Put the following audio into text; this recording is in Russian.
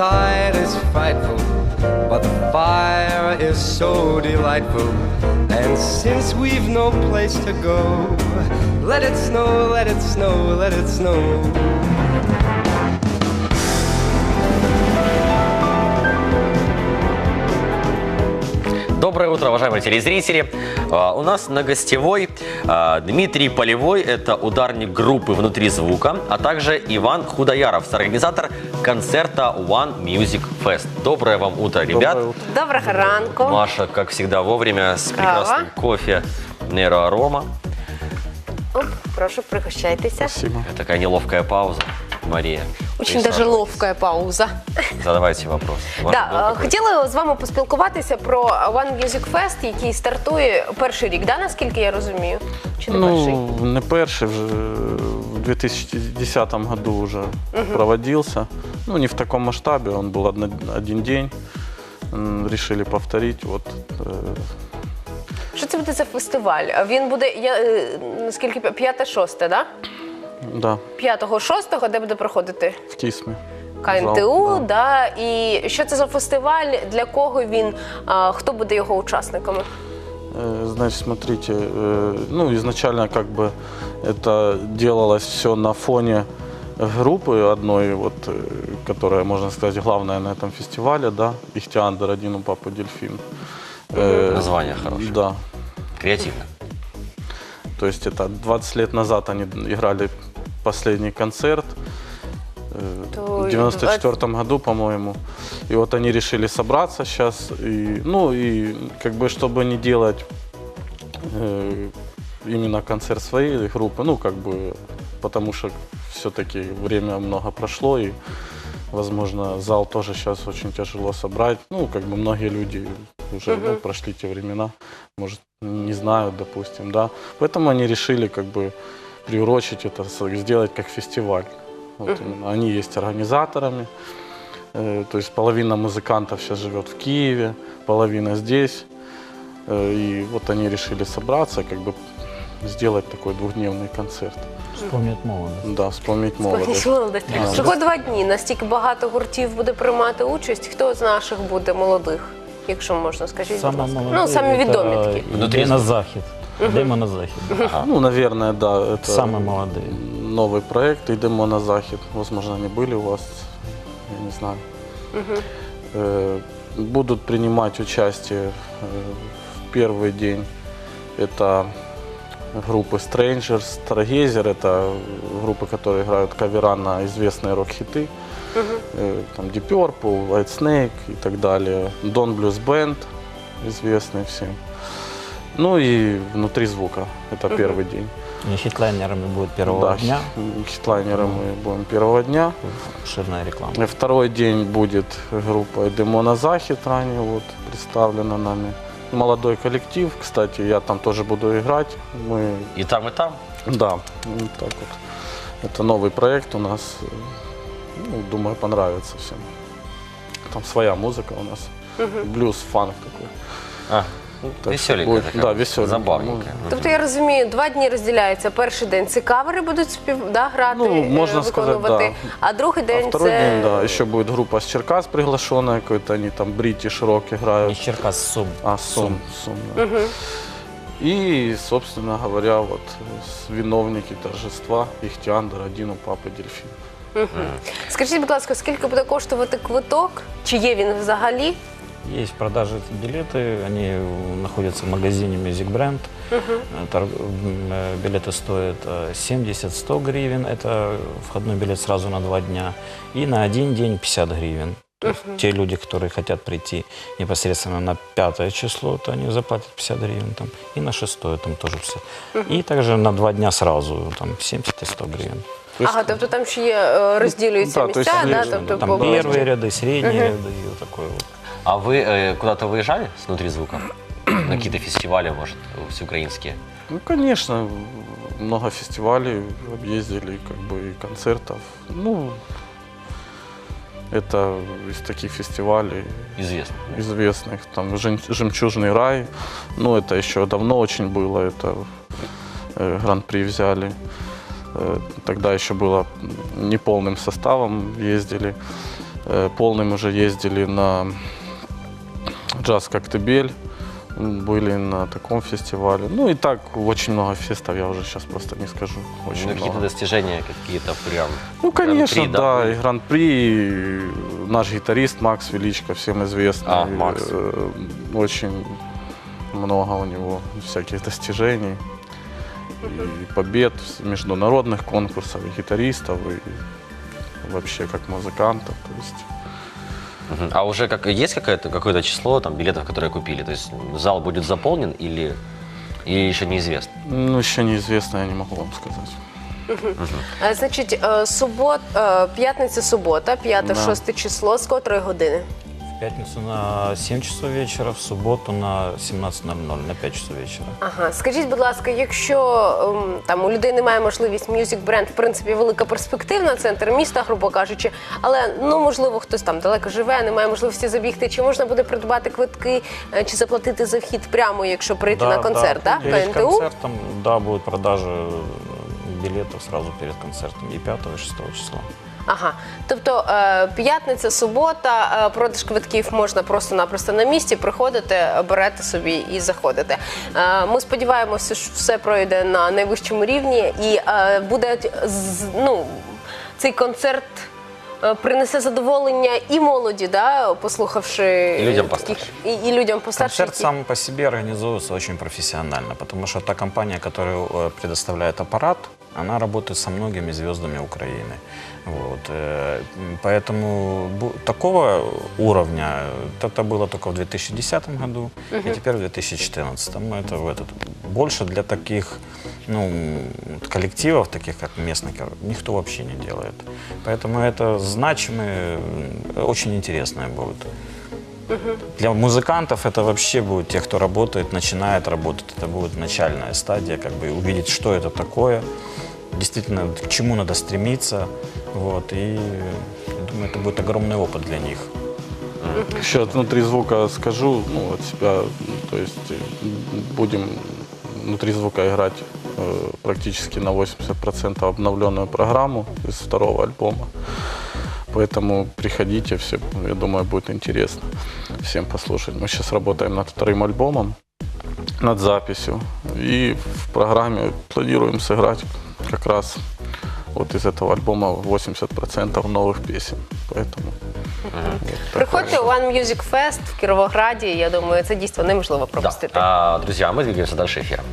outside is frightful, but the fire is so delightful. And since we've no place to go, let it snow, let it snow, let it snow. Доброе утро, уважаемые телезрители. А, У нас на гостевой а, Дмитрий Полевой, это ударник группы «Внутри звука», а также Иван Худояров, организатор концерта One Music Fest. Доброе вам утро, ребят. Доброе утро. Доброго ранку. Маша, как всегда, вовремя с Кава. прекрасным кофе Нейроарома. Оп, прошу, пригощайтеся. Спасибо. Такая неловкая пауза. Мария. Очень даже присаживайтесь. ловкая пауза. Задавайте вопрос. Ваш Да, был е, какой-то? хотіла з вами поспілкуватися про One Music Fest, який стартує перший рік, да, наскільки я розумію? Чи не перший? Ну, не перший, вже в 2010 году уже проводился. Ну, не в таком масштабе, он был одно- один день. М, Решили повторить. Вот, э, Що це буде за фестиваль? Він буде, я, е, наскільки, п'яте-шосте, да? да, П'ятого-шостого, де буде проходити? в Кисме. КНТУ, Зал, да. І що це за фестиваль, для кого він, а, хто буде його учасниками? Э, Значит, смотрите, э, ну, изначально как бы это делалось все на фоне группы одной, вот, э, которая, можно сказать, главная на этом фестивале, да, Ихтиандр, один у папы дельфин. Э, Название хорошее. Да, Креативно. то есть это 20 лет назад они играли последний концерт. э, То В 94 году, по-моему. И вот они решили собраться сейчас. И, ну и как бы, чтобы не делать э, именно концерт своей группы, ну как бы, потому что все-таки время много прошло и Возможно, зал тоже сейчас очень тяжело собрать. Ну, как бы многие люди уже ну, прошли те времена, может, не знают, допустим, да. Поэтому они решили как бы приурочить это, с- сделать как фестиваль. Вот именно. Они есть организаторами. Э, То есть половина музыкантов сейчас живет в Киеве, половина здесь. Э, И вот они решили собраться, как бы сделать такой двухдневный концерт. Вспомнить молодость. Да, вспомнить молодость. Сповніть молодість. А, Всього два дні. Настільки багато гуртів буде приймати участь. Хто з наших буде молодих, якщо можна, скажіть, будь Самые ласка. молодые Ну, самі відомі это такі. Внутри Дема Захид. Демо на Захид. Ну, наверное, да. Это Самые молодые. новый проект «Идемо на захід». Возможно, они были у вас, я не знаю. Э, Будут принимать участие э, в первый день. Это группы Strangers, Stargazer, это группы, которые играют кавера на известные рок-хиты. Э, Там Deep Purple, White Snake и так далее. Don Blues Band, известный всем. Ну и внутри звука, это первый день. И хитлайнерами будет первого Да, дня. хи- хитлайнером мы будем первого дня. Обширная реклама. И Второй день будет группа Демона Захид, ранее вот представлена нами. Молодой коллектив, кстати, я там тоже буду играть. Мы, И там, и там. да, вот так вот. Это новый проект у нас. Ну, думаю, понравится всем. Там своя музыка у нас. Блюз, фанк такой. А, ну, веселенькая да, веселенькая Забавненькая. Тобто я розумію, два дні розділяються. Перший день це кавери будуть спів, да, грати, Ну, е, можна сказати, виконувати. да. А другий А день второй це день, да, еще будет группа с Черкас приглашенная, какой-то они там бритиш рок играют. Не Черкас, Сум. А, Сум. Сум, да. И, собственно говоря, вот э, с- виновники торжества Ихтиандр, один у папы дельфин. скажіть, будь ласка, скільки буде коштувати квиток? Чи є він взагалі? Есть в продаже билеты, они находятся в магазине Music Brand. Э, тор- м, э, Билеты стоят э, 70-100 гривен, это входной билет сразу на два дня. И на один день 50 гривен. То есть те люди, которые хотят прийти непосредственно на пятое число, то они заплатят 50 гривен там, и на шестое там тоже 50. И также на два дня сразу там 70 и 100 гривен. То есть, Ага, тобто там ще є, е, розділюються Да, то місця, есть да, есть, тобто Там по- первые ряды, средние ряды и вот такой вот. а вы э, куда-то выезжали внутри звука? На какие-то фестивали, может, всеукраинские? ну, конечно, много фестивалей объездили, как бы и концертов. Ну, это из таких фестивалей Известно. известных, там «Жем- «Жемчужный рай», ну, это еще давно очень было, это э, гран-при взяли. Э, Тогда еще было неполным составом ездили. Э, Полным уже ездили на джаз Коктебель. Были на таком фестивале. Ну и так очень много фестов, я уже сейчас просто не скажу. Очень Ну, какие-то достижения, какие-то прям. Ну, конечно, гран-при, да, были? и гран-при, и наш гитарист Макс Величко, всем известный. А, Макс. Э, Очень много у него всяких достижений, и побед в международных конкурсах, и гитаристов, и вообще как музыкантов. То есть А уже как есть какое-то какое-то число там билетов, которые купили? То есть зал будет заполнен или, или еще неизвестно? Ну, еще неизвестно, я не могу вам сказать. Е, Значить, е, субот, е, п'ятниця, субота, 5-6 число, з котрої години? В пятницу на 7 часов вечера, в субботу на 17.00, на 5 часов вечера. Ага, скажіть, будь ласка, якщо ем, там у людей немає можливість Music Brand, в принципі, велика перспективна, центр міста, грубо кажучи, але ну можливо хтось там далеко живе, не має можливості забігти. Чи можна буде придбати квитки, е, чи заплатити за вхід прямо, якщо прийти на концерт? Да, Перед КНТУ? концертом, да, будет продажа э, билетов сразу перед концертом и 5 и 6 числа. Ага, тобто е, п'ятниця, субота, е, продаж квитків можна просто-напросто на місці приходите, берете собі і заходите. Е, Ми сподіваємося, що все пройде на найвищому рівні і е, буде з- ну, цей концерт. Принесе задоволення і молоді, да, послухавши І людям постарше. і, і людям постарше. Концерт сам по себе организовывается очень профессионально, потому что та компания, которая э, предоставляет аппарат, она работает со многими звездами Украины. Вот. э, Поэтому такого уровня это было только в 2010 году, и теперь в 2014. Это в этот. Больше для таких ну, коллективов, таких как местный, кор- никто вообще не делает. Поэтому это значимое, м, очень интересное будет. Для музыкантов это вообще будет тех, кто работает, начинает работать. Это будет начальная стадия, как бы увидеть, что это такое, действительно, к чему надо стремиться. Вот, и я думаю, это будет огромный опыт для них. Еще внутри звука скажу, ну, от себя, то есть э, будем внутри звука играть э, практически на 80% обновленную программу из второго альбома. Поэтому приходите, все, я думаю, будет интересно всем послушать. Мы сейчас работаем над вторым альбомом, над записью. И в программе планируем сыграть как раз вот из этого альбома 80% новых песен. Поэтому вот такое. Приходьте у One Music Fest в Кіровограді. Я думаю, це дійсно неможливо Да. пропустити. А, друзья, мы двигаемся дальше эфира.